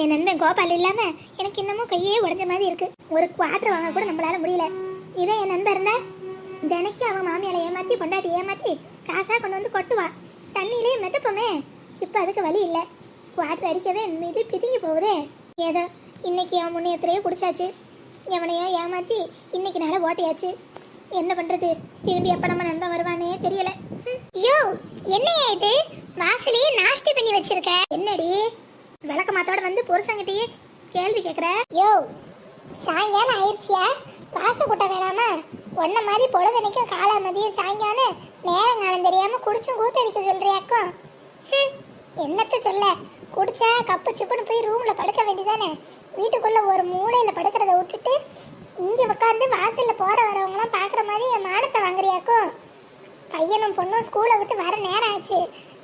என் நண்பன் கோபால் இல்லாம எனக்கு இன்னமும் கையே உடைஞ்ச மாதிரி இருக்கு. ஒரு குவாட்டர் வாங்க கூட நம்மளால முடியல. இதே என் நண்பன் இருந்தா தினைக்கும் அவன் மாமியால ஏமாத்தி பொண்டாட்டி ஏமாத்தி காசா கொண்டு வந்து கொட்டுவா. தண்ணியிலேயே மெதப்போமே. இப்போ அதுக்கு வழி இல்லை. குவாட்டர் அடிக்கவே மீது பிதுங்கி போகுதே. ஏதோ இன்னைக்கு அவன் முன்னையத்திலேயே குடிச்சாச்சு. எவனையோ ஏமாத்தி இன்னைக்கு நேரம் ஓட்டியாச்சு. என்ன பண்றது? திரும்பி எப்ப நம்ம நண்பன் வருவானே தெரியல. யோ என்னையா இது? வாசலையே நாஸ்தி பண்ணி வச்சிருக்க. என்னடி? விளக்க மாத்தோட வந்து புருஷங்கிட்டயே கேள்வி கேட்குற யோ சாயங்காலம் ஆயிடுச்சியா? வாச கூட்ட வேணாமா? ஒன்ன மாதிரி பொழுதனைக்கும் காலை மதியம் சாயங்காலம் நேரம் காலம் தெரியாம குடிச்சும் கூத்தடிக்க சொல்றியாக்கும் ஹம், என்னத்த சொல்ல? குடிச்சா கப்பு சிப்புன்னு போய் ரூம்ல படுக்க வேண்டியதானே? வீட்டுக்குள்ள ஒரு மூலையில படுக்கிறத விட்டுட்டு இங்க உட்காந்து வாசல்ல போற வரவங்களாம் பாக்குற மாதிரி என் மானத்தை வாங்குறியாக்கும் பையனும் பொண்ணும் ஸ்கூலை விட்டு வர நேரம் ஆச்சு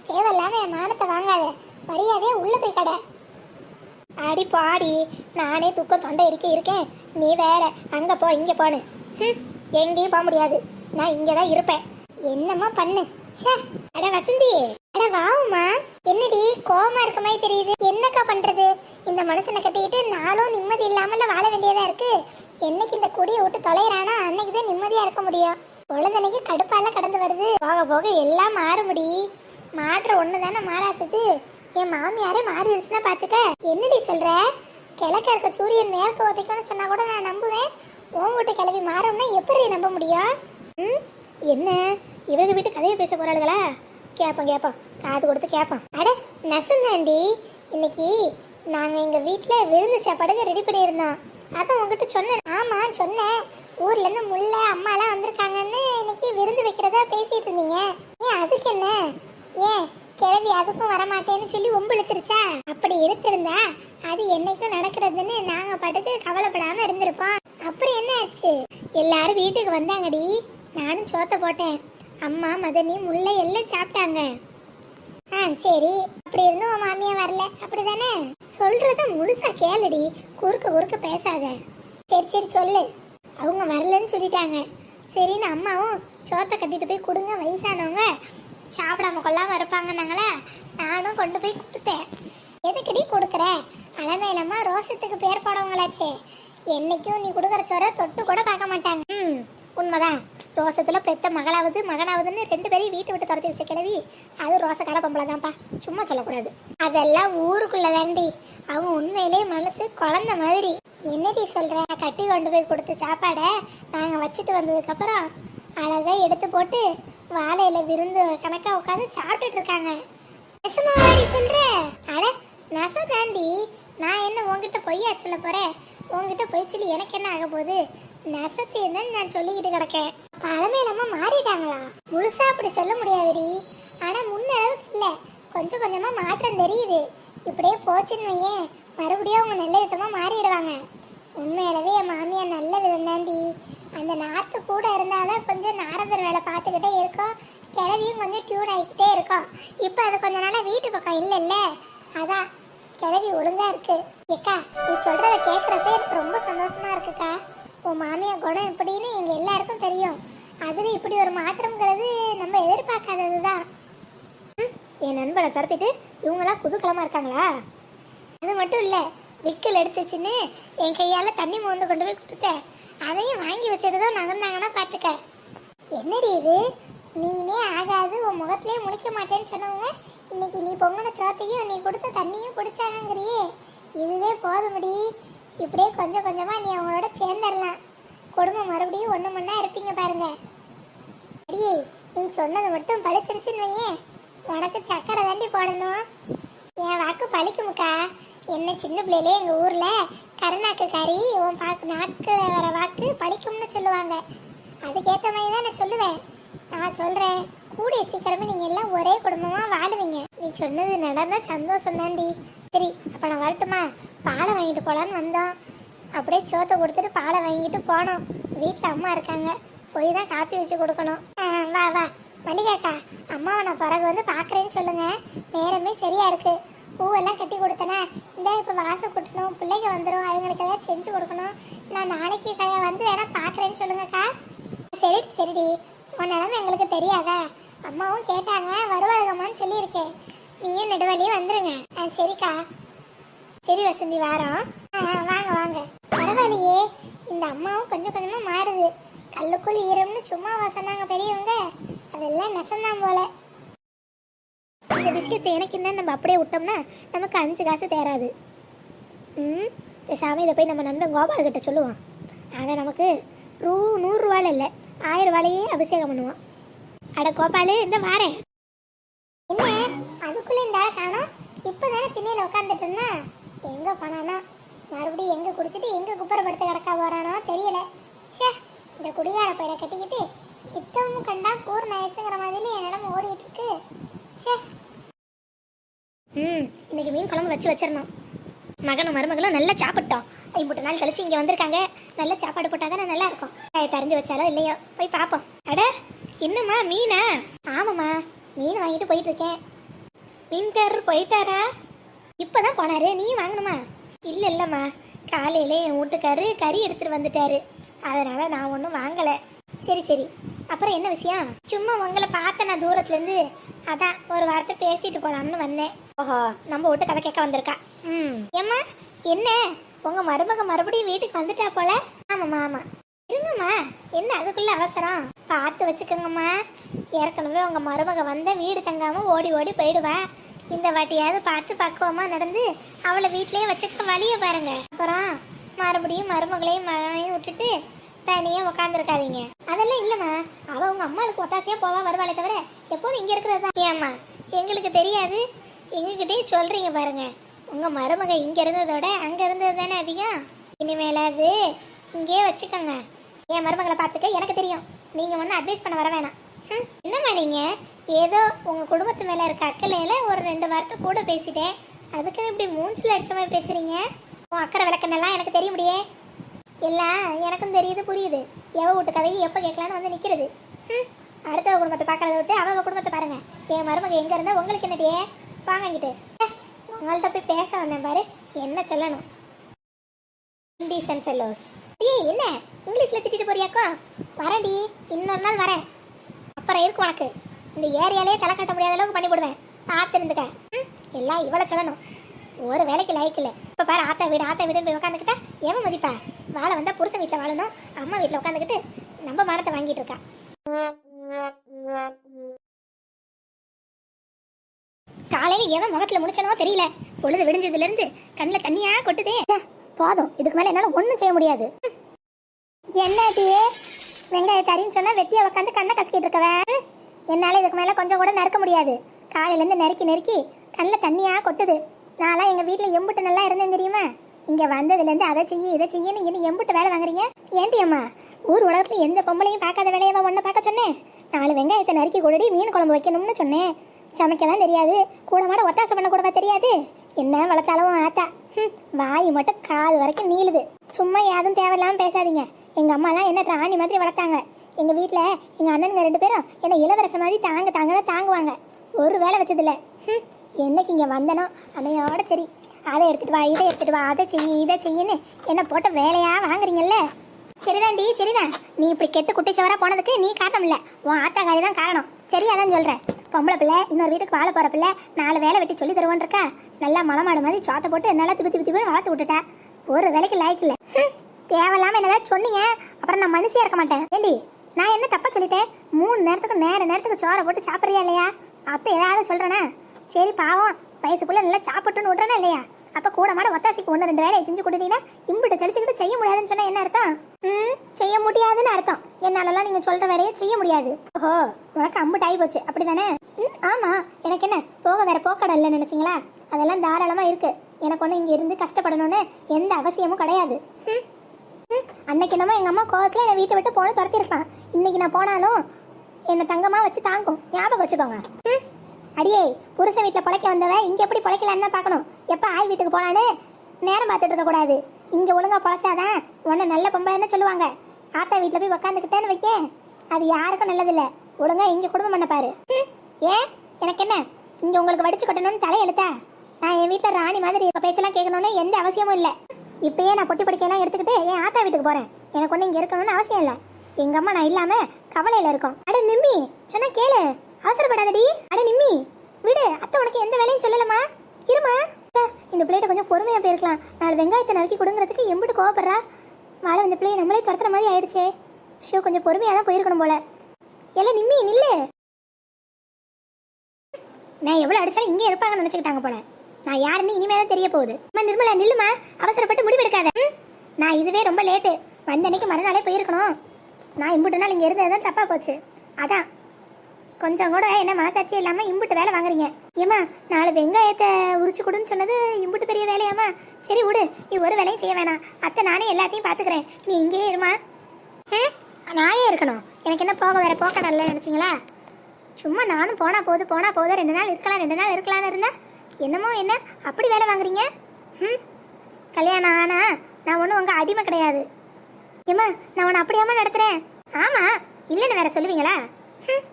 தேவையில்லாம என் மானத்தை வாங்காத. மரியாதையே உள்ள போய் கடை. அடி பாடி நானே துக்கம் தொண்டை இருக்க இருக்கேன். நீ வேற அங்க போ இங்க போனு எங்கேயும் போக முடியாது. நான் இங்க தான் இருப்பேன். என்னம்மா பண்ணு? ச்சே அட வசந்தி அட வாவுமா என்னடி கோமா இருக்க மாதிரி தெரியுது. என்னக்கா பண்றது? இந்த மனுஷனை கட்டிக்கிட்டு நாளும் நிம்மதி இல்லாமல வாழ வேண்டியதா இருக்கு. என்னைக்கு இந்த குடியை விட்டு தொலைறானா அன்னைக்கு தான் நிம்மதியா இருக்க முடியும். பொழுதனைக்கு கடுப்பால கடந்து வருது. போக போக எல்லாம் மாறுமுடி. மாற்ற ஒண்ணுதானே மாறாதது. என் மாமியாரே மாறிடுச்சுன்னா பாத்துக்க. என்னடி சொல்ற? கிழக்க இருக்க சூரியன் மேற்கு உதைக்கணும்னு சொன்னா கூட நான் நம்புவேன். உன் வீட்டு கிளவி மாறோம்னா எப்படி நம்ப முடியும்? ம்? என்ன? இவங்க வீட்டு கதையை பேச போறாளுகளா? கேட்போம் கேட்போம் காது கொடுத்து கேட்போம் அட நெசந்தாண்டி இன்னைக்கு நாங்கள் எங்கள் வீட்டில் விருந்து சாப்பாடுக்கு ரெடி பண்ணியிருந்தோம். அதான் உங்ககிட்ட சொன்னேன். ஆமாம் சொன்னேன். ஊர்லேருந்து முல்லை அம்மாலாம் வந்திருக்காங்கன்னு இன்னைக்கு விருந்து வைக்கிறதா பேசிகிட்டு இருந்தீங்க. ஏன் அதுக்கு என்ன? ஏன்? கிழவி அதுக்கும் வரமாட்டேன்னு சொல்லி ஒம்பிழுத்துருச்சா அப்படி இருந்திருந்தா அது என்னைக்கும் நடக்கிறதுன்னு நாங்க பாட்டுக்கு கவலைப்படாம இருந்திருப்போம். அப்புறம் என்ன ஆச்சு? எல்லாரும் வீட்டுக்கு வந்தாங்கடி. நானும் சோத்த போட்டேன். அம்மா மதனி முல்லை எல்லாம் சாப்பிட்டாங்க. ஆ சரி. அப்படி இருந்தும் உன் மாமியா வரல. அப்படிதானே? சொல்றத முழுசா கேளுடி. குறுக்க குறுக்க பேசாத. சரி சரி சொல்லு. அவங்க வரலன்னு சொல்லிட்டாங்க. சரின்னு அம்மாவும் சோத்தை கட்டிட்டு போய் கொடுங்க வயசானவங்க. சாப்பிடாம கொள்ளாம இருப்பாங்கன்னாங்களே நானும் கொண்டு போய் கொடுத்தேன். எதுக்கடி கொடுக்குற? அலமேலம்மா ரோசத்துக்கு பேர் போடவங்களாச்சே. என்னைக்கும் நீ கொடுக்குற சோற தொட்டு கூட பார்க்க மாட்டாங்க. ம் உண்மைதான். ரோசத்துல பெத்த மகளாவது மகனாவதுன்னு ரெண்டு பேரையும் வீட்டை விட்டு துரத்தி வச்ச கிழவி அது ரோசக்கார பொம்பளை தான்ப்பா. சும்மா சொல்லக்கூடாது. அதெல்லாம் ஊருக்குள்ள தாண்டி அவங்க உண்மையிலே மனசு குழந்த மாதிரி. என்னடி சொல்ற? கட்டி கொண்டு போய் கொடுத்த சாப்பாடை நாங்கள் வச்சுட்டு வந்ததுக்கப்புறம் அழகாக எடுத்து போட்டு வாழையில விருந்து கணக்கா உட்காந்து சாப்பிட்டுட்டு இருக்காங்க. நெசமாவாடி சொல்ற. அட நெசம் தாண்டி நான் என்ன உங்ககிட்ட பொய்யா சொல்ல போறேன்? உன்கிட்ட பொய் சொல்லி எனக்கு என்ன ஆக போகுது? நெசத்து என்னன்னு நான் சொல்லிக்கிட்டு கிடக்கேன். பழமையிலமா மாறிட்டாங்களா? முழுசா அப்படி சொல்ல முடியாதுடி. ஆனா முன்னளவுக்கு இல்லை இல்ல. கொஞ்சம் கொஞ்சமா மாற்றம் தெரியுது. இப்படியே போச்சுன்னு வையேன். மறுபடியும் அவங்க நல்ல விதமா மாறிடுவாங்க. உண்மையிலவே என் மாமியார் நல்ல விதந்தாண்டி அந்த நாத்து கூட இருந்தாதான் கொஞ்சம் நாரதர் வேலை பார்த்துக்கிட்டே இருக்கோம். கிளவியும் கொஞ்சம் டியூன் ஆகிக்கிட்டே இருக்கோம். இப்போ அது கொஞ்ச நாளாக வீட்டு பக்கம் இல்லைல்ல? அதான் கிழவி ஒழுங்கா இருக்கு. ஏக்கா நீ சொல்கிறத கேட்குறப்ப எனக்கு ரொம்ப சந்தோஷமாக இருக்குக்கா. உன் மாமியார் குணம் இப்படின்னு எங்கள் எல்லாருக்கும் தெரியும். அதில் இப்படி ஒரு மாற்றம்ங்கிறது நம்ம எதிர்பார்க்காதது தான் என் நண்பனை துரத்திட்டு இவங்களாம் குதூகலமா இருக்காங்களா? அது மட்டும் இல்லை விக்கல் எடுத்துச்சுன்னு என் கையால் தண்ணி மோந்து கொண்டு போய் கொடுத்தேன் அதையும் வாங்கி வச்சுட்டு தான் நகர்ந்தாங்கன்னா பார்த்துக்க. என்னடி இது? நீனே ஆகாது உன் முகத்திலே முழிக்க மாட்டேன்னு சொன்னவங்க இன்னைக்கு நீ பொங்கின சோத்தையும் நீ கொடுத்த தண்ணியும் குடிச்சாங்கங்கிறியே இதுவே போதுமடி. இப்படியே கொஞ்சம் கொஞ்சமாக நீ அவங்களோட சேர்ந்துடலாம் குடும்பம் மறுபடியும் ஒன்று மண்ணா இருப்பீங்க பாருங்க. அடியே நீ சொன்னது மட்டும் பழிச்சிருச்சுன்னு வையேன். உனக்கு சக்கரை தாண்டி போடணும். என் வாக்கு பழிக்குமுக்கா. என்ன சின்ன பிள்ளையிலே எங்கள் ஊரில் கருணாக்கு கறி உன் பாக்கு நாக்கில் வர வாக்கு பழிக்கும்னு சொல்லுவாங்க. அதுக்கேற்ற மாதிரி தான் நான் சொல்லுவேன். நான் சொல்கிறேன் கூடிய சீக்கிரமே நீங்கள் எல்லாம் ஒரே குடும்பமாக வாழுவீங்க. நீ சொன்னது நடந்தால் சந்தோஷம் தாண்டி சரி அப்போ நான் வரட்டுமா? பாலை வாங்கிட்டு போகலான்னு வந்தோம். அப்படியே சோத்தை கொடுத்துட்டு பாலை வாங்கிட்டு போனோம். வீட்டில் அம்மா இருக்காங்க. போய் தான் காப்பி வச்சு கொடுக்கணும். வா வா. மல்லிகாக்கா அம்மாவை நான் பிறகு வந்து பார்க்குறேன்னு சொல்லுங்கள் நேரமே சரியாக இருக்குது பூவெல்லாம் கட்டி கொடுத்தேனே இந்த இப்போ வாசல் கொட்டணும் பிள்ளைங்க வந்துடும் அதுங்களுக்கு ஏதாவது செஞ்சு கொடுக்கணும். நான் நாளைக்கு க- வந்து வேணா பார்க்குறேன்னு சொல்லுங்கக்கா. சரி சரிடி. உன் நிலமை எங்களுக்கு தெரியாதா. அம்மாவும் கேட்டாங்க வருவாளுகம்மான்னு சொல்லியிருக்கேன். நீயும் நெடுவழியும் வந்துருங்க. ஆ சரிக்கா. சரி வசந்தி வாரோம். வாங்க வாங்க. பரவாயில்லையே இந்த அம்மாவும் கொஞ்சம் கொஞ்சமாக மாறுது. கல்லுக்குள் ஈரம்னு சும்மாவா சொன்னாங்க பெரியவங்க. அதெல்லாம் நெசந்தான் போல. இந்த பிஸ்கெட் எனக்கு என்ன நம்ம அப்படியே விட்டோம்னா நமக்கு அஞ்சு காசு தேராது. ம்? பேசாமல் இதை போய் நம்ம நண்பன் கோபால்கிட்ட சொல்லுவான். அதை நமக்கு ரூ நூறுரூவால இல்லை ஆயிரம் ரூபாலையே அபிஷேகம் பண்ணுவான். அட கோபாலு இந்த வாரேன். என்ன? அதுக்குள்ளே இந்த ஆளை காணோம்? இப்பதானே திண்ணையில் உட்காந்துட்டு இருந்தா? எங்கே போனானா? மறுபடியும் எங்கே குடிச்சிட்டு எங்கே குப்பரப்படுத்த கிடக்கா போகிறானோ தெரியல. ச்சே இந்த குடிகார பையனை கட்டிக்கிட்டு இத்தமும் கண்டா கூர் நயசுங்கிற மாதிரி என்னிடம் ஓடிட்டு இருக்கு. ச்சே. ம். இன்னைக்கு மீன் குழம்பு வச்சு வச்சிடணும். மகனும் மருமகளும் நல்லா சாப்பிட்டோம். ஐம்பட்டு நாள் கழிச்சு இங்கே வந்திருக்காங்க. நல்லா சாப்பாடு போட்டால் தானே நல்லா இருக்கும். காயை தரைஞ்சு வச்சாலோ இல்லையோ? போய் பார்ப்போம். அட என்னம்மா மீனா? ஆமாம்மா. மீன் வாங்கிட்டு போயிட்டு இருக்கேன் மீன்காரர் போயிட்டாரா? இப்போதான் போனாரு. நீ வாங்கணுமா? இல்லை இல்லைம்மா. காலையில என் வீட்டுக்காரு கறி எடுத்துட்டு வந்துட்டாரு. அதனால நான் ஒன்றும் வாங்கலை. சரி சரி. அப்புறம் என்ன விஷயம்? சும்மா உங்களை பார்த்தேன் நான் தூரத்துலேருந்து. அதான் ஒரு வார்த்தை பேசிட்டு போகலாம்னு வந்தேன். ஓஹோ நம்ம விட்டு கதை கேட்க வந்திருக்கா. ம். ஏம்மா என்ன? உங்க மருமக மறுபடியும் வீட்டுக்கு வந்துட்டா போல? ஆமாம்மா ஆமாம் இருங்கம்மா என்ன அதுக்குள்ள அவசரம்? பார்த்து வச்சுக்கோங்கம்மா. ஏற்கனவே உங்க மருமக வந்த வீடு தங்காம ஓடி ஓடி போயிடுவா. இந்த வாட்டியாவது பார்த்து பக்குவமா நடந்து? அவளை வீட்லயே வச்சுக்க வழியை பாருங்க. அப்புறம் மறுபடியும் மருமகளையும் மகனையும் விட்டுட்டு தனியாக உட்காந்துருக்காதீங்க அதெல்லாம் இல்லம்மா. அவ உங்க அம்மாளுக்கு ஒத்தாசையா போவா வருவாளே தவிர எப்போதும் இங்க இருக்கிறது தான். ஏம்மா எங்களுக்கு தெரியாது. எங்ககிட்டயே சொல்றீங்க பாருங்க. உங்க மருமக இங்க இருந்ததோட அங்க இருந்தது தானே அதிகம்? இனிமேலாவது இங்கேயே வச்சுக்கோங்க. என் மருமகளை பார்த்துக்க எனக்கு தெரியும். நீங்க ஒன்றும் அட்வைஸ் பண்ண வர வேணாம். ம், என்னம்மா நீங்க? ஏதோ உங்க குடும்பத்து மேல இருக்க அக்கறையில ஒரு ரெண்டு வார்த்தை கூட பேசிட்டேன். அதுக்குன்னு இப்படி மூஞ்சில் அடிச்ச மாதிரி பேசுறீங்க? உன் அக்கறை விளக்கணெல்லாம் எனக்கு தெரிய முடியே எல்லாம் எனக்கும் தெரியுது புரியுது. எவ வீட்டு கதையை எப்போ கேட்கலான்னு வந்து நிற்கிறது ம் அடுத்த குடும்பத்தை பார்க்கறத விட்டு அவள் குடும்பத்தை பாருங்க. என் மருமக எங்கே இருந்தா உங்களுக்கு என்னடியே? வாங்கிட்டு உங்கள்கிட்ட போய் பேச வந்தேன் பாரு. என்ன சொல்லணும்? இண்டீசன் ஃபெல்லோஸ் ஏய் என்ன? இங்கிலீஷில் திட்டிட்டு போறியாக்கோ? வரேன்டி. இன்னொரு நாள் வரேன். அப்புறம் இருக்கு உனக்கு. இந்த ஏரியாலே தலை கட்ட முடியாத அளவுக்கு பண்ணி விடுவேன் பார்த்து இருந்துக்க. ம், எல்லாம் இவ்வளோ சொல்லணும். ஒரு வேலைக்கு லைக் இல்லை. இப்போ பாரு ஆத்தா வீடு ஆத்தா வீடுன்னு போய் உட்காந்துக்கிட்டா எவன் மதிப்பா? வாழ வந்தால் புருஷன் வீட்டில் வாழணும். அம்மா வீட்டில் உட்காந்துக்கிட்டு நம்ம மானத்தை வாங்கிட்டு இருக்கா. காலையில எவன் முகத்துல முடிச்சனோ தெரியல. பொழுது விடிஞ்சதுல இருந்து கண்ணில் தண்ணியா கொட்டுதே. போதும். இதுக்கு மேல என்னால ஒண்ணும் செய்ய முடியாது. என்னடியே வெங்காயத்தாரின்னு சொன்னா வெட்டியா உட்காந்து கண்ணை கசக்கிட்டு இருக்கவன் என்னால இதுக்கு மேல கொஞ்சம் கூட நறுக்க முடியாது. காலையில இருந்து நெருக்கி நெருக்கி கண்ணில் தண்ணியா கொட்டுது. நான்லாம் எங்க வீட்டில் எம்புட்டு நல்லா இருந்தேன் தெரியுமா? இங்க வந்ததுல இருந்து அதை செய்ய இதை செய்யன்னு இனி எம்புட்டு வேலை வாங்குறீங்க? ஏன்டி அம்மா? ஊர் உலகத்துல எந்த பொம்பளையும் பார்க்காத வேலையவா ஒன்ன பார்க்க சொன்னேன்? நாலு வெங்காயத்தை நறுக்கி கூடடி மீன் குழம்பு வைக்கணும்னு சொன்னேன். சமைக்க தான் தெரியாது. கூட மாட ஒத்தாசை பண்ண கூடவா தெரியாது? என்ன வளர்த்தாலும் ஆத்தா. ம் வாய் மட்டும் காது வரைக்கும் நீளுது. சும்மா யாரும் தேவையில்லாமல் பேசாதீங்க. எங்கள் அம்மாலாம் என்ன ராணி மாதிரி வளர்த்தாங்க. எங்கள் வீட்டில் எங்கள் அண்ணனுங்க ரெண்டு பேரும் என்னை இளவரச மாதிரி தாங்க தாங்கன்னு தாங்குவாங்க. ஒரு வேலை வச்சதில்ல. ம் என்னைக்கு இங்கே வந்தனோ அன்னையோட சரி. அதை எடுத்துகிட்டு வா இதை எடுத்துகிட்டு வா அதை செய்ய இதை செய்யன்னு என்னை போட்ட வேலையாக வாங்குறீங்கல்ல? சரிதான்டி சரிதான். நீ இப்படி கெட்டு குட்டி சவரா போனதுக்கு நீ காரணம் இல்லை. உன் ஆத்தாக்காரி தான் காரணம். சரி அதான் சொல்கிறேன் பொம்பளை பிள்ளை இன்னொரு வீட்டுக்கு வாழ போற பிள்ளை நாலு வேலை வெட்டி சொல்லி தருவோன்னு இருக்கா நல்லா மலமாடு மாதிரி சோத்த போட்டு நல்லா திப்பி திப்பி திப்பி வளர்த்து விட்டுட்டா. ஒரு வேலைக்கு லாய்க்கு இல்லை. தேவையில்லாமல் தேவையில்லாம என்னதான் சொன்னீங்க? அப்புறம் நான் மனுஷியா இருக்க மாட்டேன். ஏண்டி நான் என்ன தப்பா சொல்லிட்டேன்? மூணு நேரத்துக்கு நேர நேரத்துக்கு சோறை போட்டு சாப்பிட்றியா இல்லையா? அப்போ ஏதாவது சொல்றேனா? சரி பாவம் வயசுக்குள்ள நல்லா சாப்பிட்டுன்னு விட்றேனா இல்லையா? அப்போ கூட மாட ஒத்தாசிக்கு ஒன்று ரெண்டு வேலையை செஞ்சு கொடுத்தீங்கன்னா இம்பிட்ட செடிச்சுக்கிட்டு செய்ய முடியாதுன்னு சொன்னால் என்ன அர்த்தம்? ம் செய்ய முடியாதுன்னு அர்த்தம். என்னாலலாம் நீங்கள் சொல்கிற வேலையை செய்ய முடியாது. ஓஹோ உனக்கு அம்புட்டு ஆகி போச்சு. அப்படிதானே? ம், ஆமாம் எனக்கு என்ன போக வேற போக்கடை இல்லை நினச்சிங்களா? அதெல்லாம் தாராளமாக இருக்குது எனக்கு ஒன்று இங்கே இருந்து கஷ்டப்படணும்னு எந்த அவசியமும் கிடையாது. ம் ம், அன்னைக்கு என்னமோ எங்கள் அம்மா கோவத்தில் என்னை வீட்டை விட்டு போன துரத்திருக்கலாம். இன்னைக்கு நான் போனாலும் என்னை தங்கமாக வச்சு தாங்கும். ஞாபகம் வச்சுக்கோங்க. ம். அடியே புருஷன் வீட்டில் பிழைக்க வந்தவ இங்கே எப்படி பிழைக்கலான்னு தான் பார்க்கணும். எப்போ ஆய் வீட்டுக்கு போனான்னு நேரம் பார்த்துட்டு இருக்கக்கூடாது இங்கே ஒழுங்காக ஒழுங்கா உன்னை நல்ல பொம்பளைன்னு சொல்லுவாங்க. ஆத்தா வீட்டில் போய் உக்காந்துக்கிட்டேன்னு வைக்கேன். அது யாருக்கும் நல்லதில்லை. ஒழுங்கா இங்கே குடும்பம் பண்ண பாரு. ஏன்? எனக்கு என்ன? இங்கே உங்களுக்கு வடிச்சு கட்டணும்னு தலையெழுத்தா? நான் என் வீட்டில் ராணி மாதிரி இப்போ பேச்செல்லாம் கேட்கணும்னு எந்த அவசியமும் இல்லை. இப்பயே நான் பொட்டி படிக்கையெல்லாம் எடுத்துக்கிட்டு என் ஆத்தா வீட்டுக்கு போகிறேன் எனக்கு ஒன்று இங்கே இருக்கணும்னு அவசியம் இல்லை. எங்கள் அம்மா நான் இல்லாமல் கவலையில் இருக்கோம். அட நிம்மி சொன்னால் கேளு. அவசரப்படாதடி. அட நிம்மி விடு. அத்தை உனக்கு எந்த வேலையும் சொல்லலமா இருமா. இந்த பிள்ளைகிட்ட கொஞ்சம் பொறுமையா போயிருக்கலாம். நாலு வெங்காயத்தை நறுக்கி கொடுங்கறதுக்கு எம்பிட்டு கோவப்படுறா. வாழை இந்த பிள்ளைய நம்மளே துரத்துற மாதிரி ஆயிடுச்சே. ஷோ கொஞ்சம் பொறுமையாக தான் போயிருக்கணும் போல. எல்லாம் நிம்மி நில்லு. நான் எவ்வளோ அடிச்சாலும் இங்கே இருப்பாங்கன்னு நினச்சிக்கிட்டாங்க போல. நான் யாருன்னு இனிமே தான் தெரிய போகுது. அம்மா நிர்மலா நில்லுமா. அவசரப்பட்டு முடிவெடுக்காத. நான் இதுவே ரொம்ப லேட்டு. வந்த அன்னைக்கு மறுநாளே போயிருக்கணும். நான் இம்புட்டு நாள் இங்கே இருந்தது தான் தப்பாக போச்சு. அதான். கொஞ்சம் கூட என்ன மனசாட்சி இல்லாமல் இம்புட்டு வேலை வாங்குறீங்க. ஏம்மா நாலு வெங்காயத்தை உரிச்சு கொடுன்னு சொன்னது இம்புட்டு பெரிய வேலையாம்மா? சரி விடு நீ ஒரு வேலையும் செய்ய வேணாம். அத்தை நானே எல்லாத்தையும் பார்த்துக்கிறேன் நீ இங்கேயே இருமா. நானே இருக்கணும். எனக்கு என்ன போக வேற போக்க நல்ல நினச்சிங்களா? சும்மா நானும் போனா போகுது போனா போகுது ரெண்டு நாள் இருக்கலாம் ரெண்டு நாள் இருக்கலாம்னு இருந்தா என்னமோ என்ன அப்படி வேலை வாங்குறீங்க? ம் கல்யாணம் ஆனா நான் ஒன்றும் உங்கள் அடிமை கிடையாது. ஏம்மா நான் உன்னை அப்படியாம்மா நடத்துகிறேன் ஆமாம் இல்லைன்னு வேற சொல்லுவீங்களா?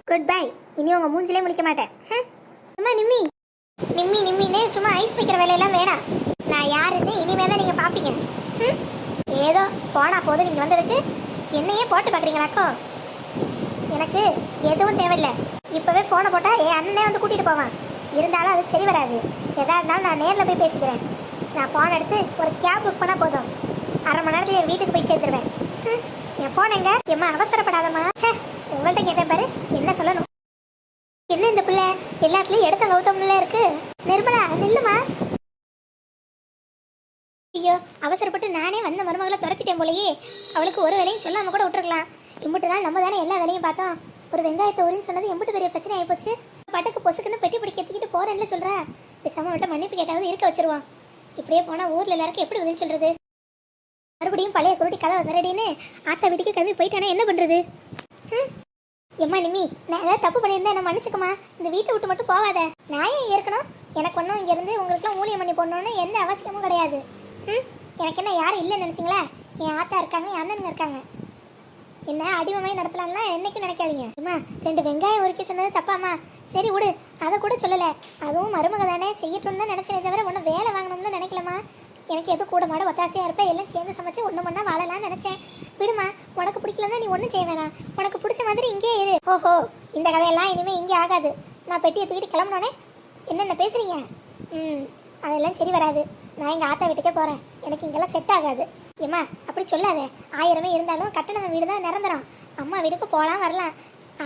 குட் பை இனி உங்கள் மூஞ்சிலே முடிக்க மாட்டேன். ம் அம்மா நிம்மி. நிம்மி நிம்மின்னு சும்மா ஐஸ் வைக்கிற வேலையெல்லாம் வேணாம் நான் யாருன்னு இனிமே தான் நீங்கள் பார்ப்பீங்க ம் ஏதோ போனா போது நீங்கள் வந்ததுக்கு என்னையே போட்டு பார்க்குறீங்களாக்கோ எனக்கு எதுவும் தேவையில்லை. இப்போவே ஃபோனை போட்டால் என் அண்ணனே வந்து கூட்டிகிட்டு போவான். இருந்தாலும் அது சரி வராது. எதா இருந்தாலும் நான் நேரில் போய் பேசிக்கிறேன். நான் ஃபோன் எடுத்து ஒரு கேப் புக் பண்ணால் போதும். அரை மணி நேரத்தில் என் வீட்டுக்கு போய் சேர்த்துருவேன் ம், என் ஃபோன் எங்க? எம்மா அவசரப்படாதம்மா. சே உங்கள்கிட்ட கேட்டேன் பாரு என்ன சொல்லணும்? என்ன இந்த பிள்ளை? எல்லாத்துலயும் எடுத்த கௌதம்ல இருக்கு. நிர்மலா நில்லுமா? ஐயோ அவசரப்பட்டு நானே வந்த மருமகளை துரத்திட்டேன் போலயே. அவளுக்கு ஒரு வேலையும் சொல்லாம கூட விட்டுருக்கலாம். இம்புட்டு நாள் நம்ம தானே எல்லா வேலையும் பார்த்தோம். ஒரு வெங்காயத்தை உரின்னு சொன்னது எம்பிட்டு பெரிய பிரச்சனை ஆயிப்போச்சு. பட்டுக்கு பொசுக்குன்னு பெட்டி பிடிக்க தூக்கிட்டு போறேன்னு சொல்ற. பேசாம விட்ட மன்னிப்பு கேட்டாவது இருக்க வச்சிருவான். இப்படியே போனா ஊர்ல எல்லாருக்கும் எப்படி உதவி சொல்றது? மறுபடியும் பழைய குருட்டி கதை வந்துடுறேன்னு ஆத்தா வீட்டுக்கு கிளம்பி போயிட்டானா என்ன பண்றது? எம்மா நிம்மி நான் ஏதாவது தப்பு பண்ணியிருந்தா என்ன மன்னிச்சுக்கம்மா. இந்த வீட்டை விட்டு மட்டும் போகாத. நான் ஏன் இருக்கணும்? எனக்கு ஒன்றும் இங்கேருந்து உங்களுக்குலாம் ஊழியம் பண்ணி போடணும்னு எந்த அவசியமும் கிடையாது. ம்? எனக்கு என்ன யாரும் இல்லைன்னு நினச்சிங்களா? என் ஆத்தா இருக்காங்க என் அண்ணனுங்க இருக்காங்க. என்ன அடிமமாய் நடத்தலாம்னா என்றைக்கும் நினைக்காதீங்க. அம்மா ரெண்டு வெங்காயம் உரிக்க சொன்னது தப்பாம்மா. சரி விடு அதை கூட சொல்லலை. அதுவும் மருமக தானே செய்யட்டும்னு தான் நினச்சேனே தவிர ஒன்றும் வேலை வாங்கணும்னு நினைக்கலம்மா. எனக்கு எது கூட மாட ஒத்தாசையாக இருப்பேன் எல்லாம் சேர்ந்து சமைச்சு ஒன்று மண்ணா வாழலாம்னு நினச்சேன். விடுமா உனக்கு பிடிக்கலன்னா நீ ஒன்றும் செய்ய வேணாம். உனக்கு பிடிச்ச மாதிரி இங்கே இரு. ஓஹோ இந்த கதையெல்லாம் இனிமேல் இங்கே ஆகாது. நான் பெட்டியை தூக்கிட்டு கிளம்பினோடனே என்னென்ன பேசுகிறீங்க ம் அதெல்லாம் சரி வராது. நான் எங்கள் ஆத்தா வீட்டுக்கே போகிறேன் எனக்கு இங்கெல்லாம் செட் ஆகாது. ஏம்மா அப்படி சொல்லாதே. ஆயிரமே இருந்தாலும் கட்டணம் வீடு தான் நிரந்தரம். அம்மா வீட்டுக்கு போகலாம் வரலாம்.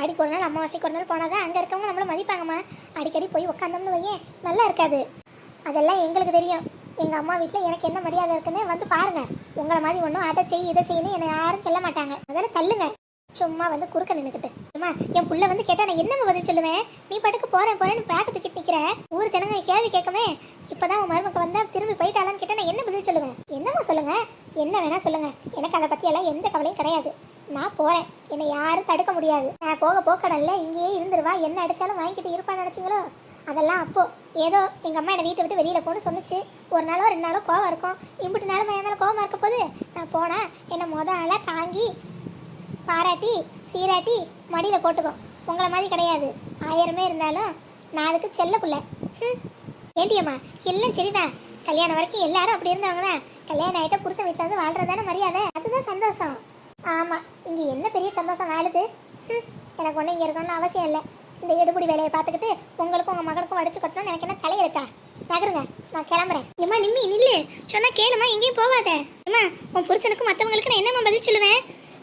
அடிக்கு ஒரு நாள் அம்மாவாசைக்கு ஒரு நாள் போனால் தான் அங்கே இருக்கவங்க நம்மளை மதிப்பாங்கம்மா. அடிக்கடி போய் உட்காந்தோம்னு வையேன் நல்லா இருக்காது. அதெல்லாம் எங்களுக்கு தெரியும். எங்கள் அம்மா வீட்டில் எனக்கு என்ன மரியாதை இருக்குன்னு வந்து பாருங்கள் உங்களை மாதிரி ஒன்றும் அதை செய் இதை செய்யணும் என்னை யாரும் சொல்ல மாட்டாங்க. முதல்ல தள்ளுங்க. சும்மா வந்து குறுக்க நின்றுக்கிட்டு அம்மா என் புள்ள வந்து கேட்டால் நான் என்னம்மா பதில் சொல்லுவேன்? நீ பாட்டுக்கு போகிறேன் போகிறேன்னு பேக்கு தூக்கிட்டு நிற்கிறேன் ஊர் ஜனங்க கேள்வி இப்போ தான் உன் மருமக்கு வந்தால் திரும்பி போயிட்டாலான்னு கேட்டால் நான் என்ன பதில் சொல்லுவேன்? என்னம்மா சொல்லுங்கள் என்ன வேணால் சொல்லுங்கள் எனக்கு அதை பற்றியெல்லாம் எந்த கவலையும் கிடையாது. நான் போகிறேன் என்னை யாரும் தடுக்க முடியாது. நான் போக போக்கடல்ல இங்கேயே இருந்துருவா. என்ன அடித்தாலும் வாங்கிக்கிட்டு இருப்பான்னு நினச்சிங்களோ? அதெல்லாம் அப்போ ஏதோ எங்கள் அம்மா என்னை வீட்டை விட்டு வெளியில் போகணும்னு சொன்னிச்சு. ஒரு நாளோ ரெண்டு நாளோ கோவம் இருக்கும். இம்புட்டு நேரம் என் மேலே கோவமாக இருக்க போது நான் போனேன் என்னை மொதல் ஆளாக தாங்கி பாராட்டி சீராட்டி மடியில் போட்டுக்கோ. உங்களை மாதிரி கிடையாது. ஆயிரமே இருந்தாலும் நான் அதுக்கு செல்ல பிள்ளை. ஹம். ஏண்டியம்மா எல்லாம் சரிதான். கல்யாணம் வரைக்கும் எல்லாரும் அப்படி இருந்தவங்க தான். கல்யாணம் ஆகிட்ட புருஷன் வீட்டில் வந்து தானே மரியாதை? அதுதான் சந்தோஷம். ஆமாம் இங்கே என்ன பெரிய சந்தோஷம் வாழுது? ம் எனக்கு ஒன்றும் இங்கே இருக்கணும்னு அவசியம் இல்லை. இந்த எடுபடி வேலையை பார்த்துக்கிட்டு உங்களுக்கும் உங்கள் மகனுக்கும் அடிச்சு கொட்டணும்னு எனக்கு என்ன தலையெழுத்தா? நகருங்க நான் கிளம்புறேன். ஏம்மா நிம்மி நில்லு. சொன்னா கேளுமா எங்கேயும் போகாத ஏம்மா உன் புருஷனுக்கும் மற்றவங்களுக்கு நான் என்னம்மா பதில் சொல்லுவேன்?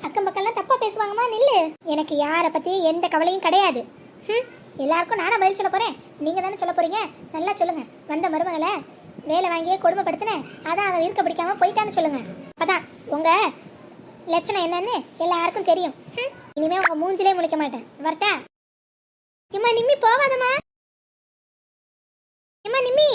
அக்கம் பக்கம்லாம் தப்பா பேசுவாங்கம்மா நில்லு. எனக்கு யாரை பத்தியும் எந்த கவலையும் கிடையாது. ம் எல்லாருக்கும் நானா பதில் சொல்ல போறேன். நீங்க தானே சொல்ல போறீங்க? நல்லா சொல்லுங்க. வந்த மருமகளை வேலை வாங்கியே கொடுமைப்படுத்தினேன் அதான் அவன் இருக்க பிடிக்காம போயிட்டான்னு சொல்லுங்க. அதான் உங்க லட்சணம் என்னன்னு எல்லாருக்கும் தெரியும். ம், இனிமே உங்க மூஞ்சிலே முழிக்க மாட்டேன். வரட்டா? இம்மா நிம்மி போவாதம்மா இம்மா நிம்மி.